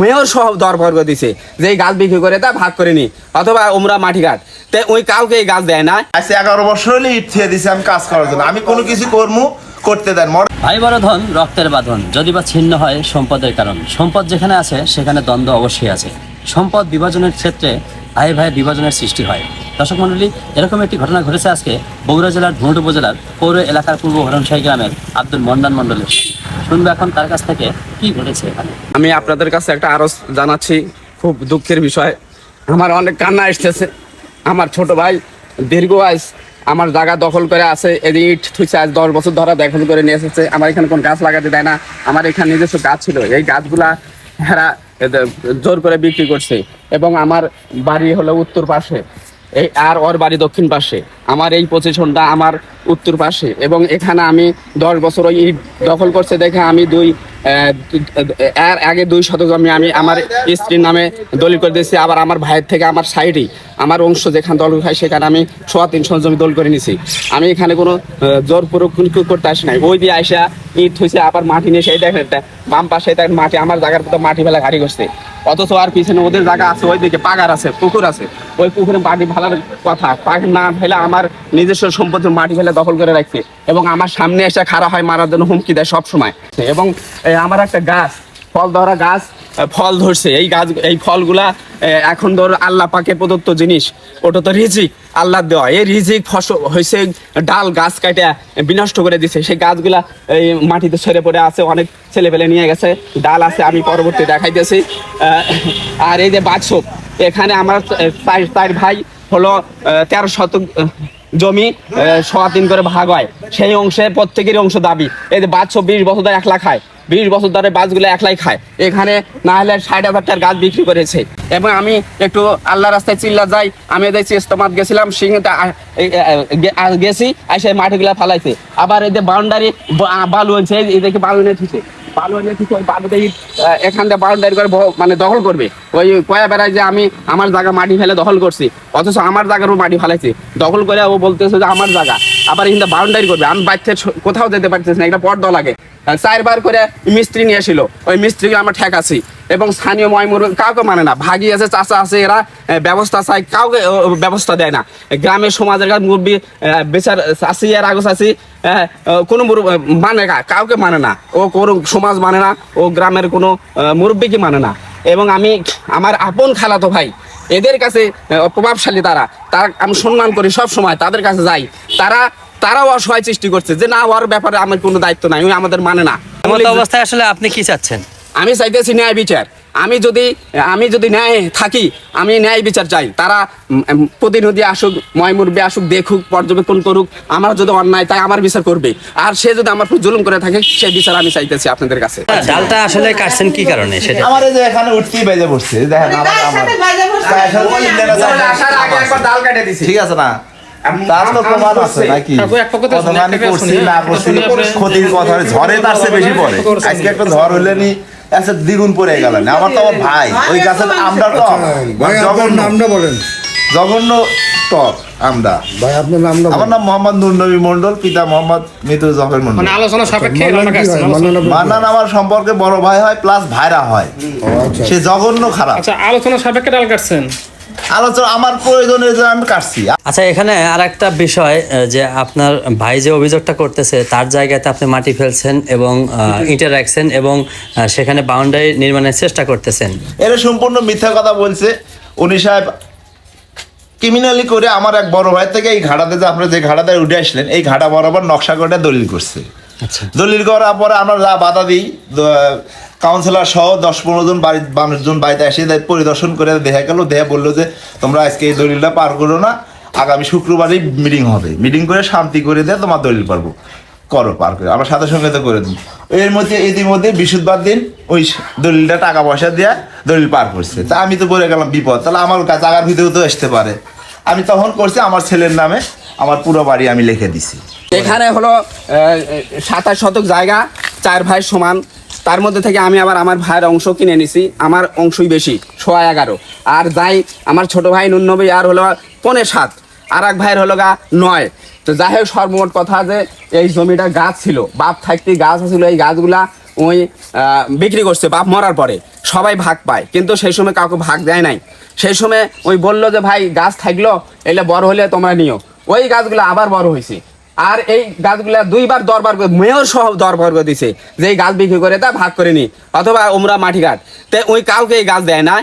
Mayor সহ দর ভর করে দিছে যে এই গাছ বিক্রি করে তা ভাগ করে নি অথবা ওমরা মাটি ঘাট তে ওই কাউকে এই গাছ দেয় না। আজ এগারো বছর হলে ইট থিয়ে দিছে আমি কাজ করার জন্য। আমি কোনো কিছু কর্ম করতে দেন। ভাই বড় ধন রক্তের বাঁধন যদি বা ছিন্ন হয় সম্পদের কারণ। সম্পদ যেখানে আছে সেখানে দ্বন্দ্ব অবশ্যই আছে। সম্পদ বিভাজনের ক্ষেত্রে ভাই ভাই বিভাজনের সৃষ্টি হয়। দর্শক মন্ডলী এরকম একটি ঘটনা ঘটেছে আজকে বগুড়া জেলার ধুনট উপজেলার পৌর এলাকার পূর্ব হরণশাহী গ্রামের আব্দুল মন্দান মণ্ডলের। শুনব এখন তার কাছ থেকে কি ঘটেছে এখানে? আমি আপনাদের কাছে একটা আরও জানাচ্ছি, খুব দুঃখের বিষয়। আমার অনেক কান্না আসতেছে আমার ছোট ভাই দীর্ঘ আইস আমার জায়গা দখল করে আছে, এদিকে ইট থুইছে আজ দশ বছর ধরা দখল করে নিয়ে এসেছে। আমার এখানে কোন গাছ লাগাতে দেয় না। আমার এখানে নিজস্ব গাছ ছিল। এই গাছগুলা এরা জোর করে বিক্রি করছে। এবং আমার বাড়ি হলো উত্তর পাশে। এই আর ওর বাড়ি দক্ষিণ পাশে। আমার এই পজিশনটা আমার উত্তর পাশে এবং এখানে আমি দশ বছর ওই দখল করছে দেখে আমি দুই এর আগে দুই শতক আমি আমার স্ত্রীর নামে দলিল করে দিয়েছি, আবার আমার ভাইয়ের থেকে আমার সাইডেই। আমার অংশ যেখানে দল খাই সেখানে আমি সোয়া তিনশো জমি দল করে নিছি। আমি এখানে কোনো জোর পুরো করতে আসি নাই। ওই দিয়ে আইসা ইট হয়েছে আবার মাটি নিয়ে সেই দেখেন একটা বাম পাশে দেখেন মাটি, আমার জায়গার তো মাটি ফেলা গাড়ি করছে অথচ আর পিছনে ওদের জায়গা আছে ওই দিকে পাগার আছে, পুকুর আছে। ওই পুকুরে মাটি ফেলার কথা পাক না ফেলে আমার নিজস্ব সম্পত্তি মাটি ফেলে দখল করে রাখছে। এবং আমার সামনে এসে খাড়া হয়, মারার জন্য হুমকি দেয় সব সময় এবং আমার একটা গাছ ফল ধরা গাছ? ফল ধরছে। এই গাছ, এই ফলগুলা এখন ধর আল্লাহ পাকে প্রদত্ত জিনিস। ওটা তো রিজিক আল্লাহ দেওয়া। এই রিজিক ফসল হয়েছে ডাল, গাছ কাটে বিনষ্ট করে দিছে। সেই গাছগুলা এই মাটিতে ছেড়ে পড়ে আছে, অনেক ছেলে পেলে নিয়ে গেছে। ডাল আছে, আমি পরবর্তী দেখাইতেছি। আর এই যে বাদশপ এখানে আমার চার ভাই হলো তেরো শতক জমি সোয়া তিন করে ভাগ হয়। সেই অংশে প্রত্যেকেরই অংশ দাবি। এই যে বাদশপ বিশ বছর ধরে একলা খায়। বিশ বছর ধরে বাসগুলো একলাই খায়। এখানে না হলে ষাট হাজার টাকার গাছ বিক্রি করেছে। এবং আমি একটু আল্লাহ রাস্তায় চিল্লা যাই, আমি দেখছি ইস্তমাত গেছিলাম, সিংহতে গেছি আর সেই মাটিগুলা ফালাইছে। আবার এই যে বাউন্ডারি বালু আনছে দেখে বালু এনে বাউন্ডারি করে মানে দখল করবে। ওই কয়া বেড়ায় যে আমি আমার জায়গা মাটি ফেলে দখল করছি, অথচ আমার জায়গারও মাটি ফেলাইছে। দখল করে ও বলতেছে যে আমার জায়গা। আবার এখানে বাউন্ডারি করবে। আমি বাচ্চা কোথাও যেতে পারতেছি না, একটা পর্দা লাগে। চারবার করে মিস্ত্রি নিয়ে এসেছিল ওই মিস্ত্রিকে আমার ঠেক আছি এবং স্থানীয় ময়মুর কাউকে মানে না, ভাগি আছে, চাচা আছে, এরা ব্যবস্থা চাই, কাউকে ব্যবস্থা দেয় না। গ্রামের সমাজের কাছে মুরব্বী বেচার চাষি আর আগো চাষি কোনো মানে কাউকে মানে না। ও কোনো সমাজ মানে না, ও গ্রামের কোনো মুরব্বীকে মানে না। এবং আমি, আমার আপন খালাতো ভাই, এদের কাছে প্রভাবশালী তারা। তারা আমি সম্মান করি সব সময় তাদের কাছে যাই। তারা তারাও অসহায় সৃষ্টি করছে যে না ওর ব্যাপারে আমার কোনো দায়িত্ব নাই ওই আমাদের মানে না। অবস্থায় আসলে আপনি কি চাচ্ছেন? আমি চাইতেছি ন্যায় বিচার। আমি যদি আমি যদি ন্যায় থাকি আমি ন্যায় বিচার চাই। তারা প্রতিনিধি আসুক ময়মুরবি আসুক দেখুক পর্যবেক্ষণ করুক আমার যদি অন্যায় তাই আমার বিচার করবে। আর সে যদি আমার উপর জুলুম করে থাকে সে বিচার আমি চাইতেছি আপনাদের কাছে। ডালটা আসলে কাটছেন কি কারণে সেটা? আমার যে এখানে উঠতেই বেজে পড়ছে দেখেন আমার আমার তার সাথে ইন্ডিয়ান আছে। ঠিক আছে না। তার তো প্রমাণ আছে নাকি? কাকু এক পক্ষে তো কত শুনে, মানে একটা করছি না করছি ক্ষতির কথা ঝড়ে তার চেয়ে বেশি পড়ে। আজকে একটা ঝড় হলে নি আচ্ছা দ্বিগুণ পড়ে গেল না আমার তো আমার ভাই ওই গাছের আমরা তো জঘন্য। নামটা বলেন। জঘন্য টক আমরা ভাই আপনার নামটা আমার নাম মোহাম্মদ নুরনবী মন্ডল পিতা মোহাম্মদ মিতু জফর মন্ডল মানে আলোচনা সাপেক্ষে মান্নান? আমার সম্পর্কে বড় ভাই হয় প্লাস ভাইরা হয়। আচ্ছা। সে জঘন্য খারাপ। আচ্ছা আলোচনা সাপেক্ষে ডাল কাটছেন। আলোচনা আমার আমি কাটছি। আচ্ছা এখানে আর একটা বিষয় যে আপনার ভাই যে অভিযোগটা করতেছে তার জায়গাতে আপনি মাটি ফেলছেন এবং রাখছেন এবং সেখানে বাউন্ডারি নির্মাণের চেষ্টা করতেছেন। এরা সম্পূর্ণ মিথ্যা কথা বলছে। উনি সাহেব ক্রিমিনালি করে আমার এক বড় ভাই থেকে এই ঘাটাতে যে আপনারা যে ঘাটাতে উঠে আসলেন এই ঘাটা বরাবর নকশা করে দলিল করছে। দলিল করার পরে আমরা যা বাধা দিই কাউন্সিলর সহ দশ পনেরো জন বাড়ি মানুষজন বাড়িতে এসে পরিদর্শন করে দেখা গেল, দেয়া বলল যে তোমরা আজকে এই দলিলটা পার করো না, আগামী শুক্রবারই মিটিং হবে। মিটিং করে শান্তি করে দিয়ে তোমার দলিল পারব। করো, পার করে। আমার সাথে সঙ্গে তো করে দিই। এর মধ্যে ইতিমধ্যে বৃহস্পতিবার দিন ওই দলিলটা টাকা পয়সা দিয়ে দলিল পার করছে। তা আমি তো বলে গেলাম, বিপদ। তাহলে আমার জায়গার ভিতরেও তো আসতে পারে। আমি তখন করছি, আমার ছেলের নামে আমার পুরো বাড়ি আমি লিখে দিছি। এখানে হলো সাতাশ শতক জায়গা, চার ভাই সমান। তার মধ্যে থেকে আমি আবার আমার ভাইয়ের অংশ কিনে নিছি, আমার অংশই বেশি, সোয়া এগারো। আর যাই, আমার ছোট ভাই নুননবী আর হলো পনে সাত, আর এক ভাইয়ের হলো গা নয়। তো যাই হোক, সর্বমোট কথা যে, এই জমিটা গাছ ছিল, বাপ থাকতে গাছ ছিল এই গাছগুলা ওই বিক্রি করছে, বাপ মরার পরে। সবাই ভাগ পায়, কিন্তু সেই সময় কাউকে ভাগ দেয় নাই। সেই সময় ওই বলল যে, ভাই, গাছ থাকল, এলে বড় হলে তোমরা নিও। ওই গাছগুলো আবার বড় হয়েছে আর এই গাছগুলা দুইবার, দরবার মেয়র সহ দরবার করে দিছে। যে গাছ বিক্রি করে তা ভাগ করে নি, অথবা ওমরা মাটি ঘাট তে ওই কাউকে এই গাছ দেয় না।